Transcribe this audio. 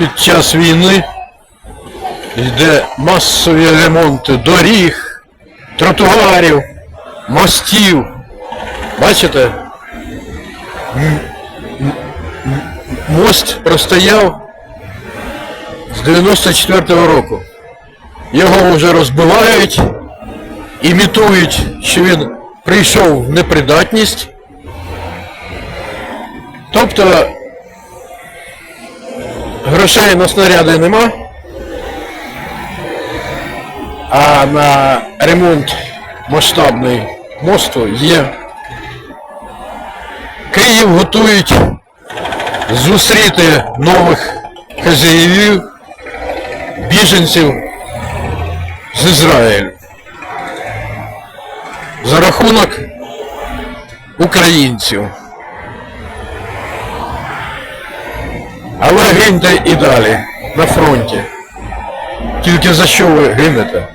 під час війни йде масові ремонти доріг, тротуарів, мостів. Бачите? Мост простояв з 94-го року. Його вже розбивають, імітують, що він прийшов в непридатність. Тобто грошей на снаряди нема, а на ремонт масштабний мосту є. Київ готують зустріти нових хазяїв, біженців з Ізраїлю. За рахунок українців. Але гиньте і далі на фронті. Тільки за що ви гинете?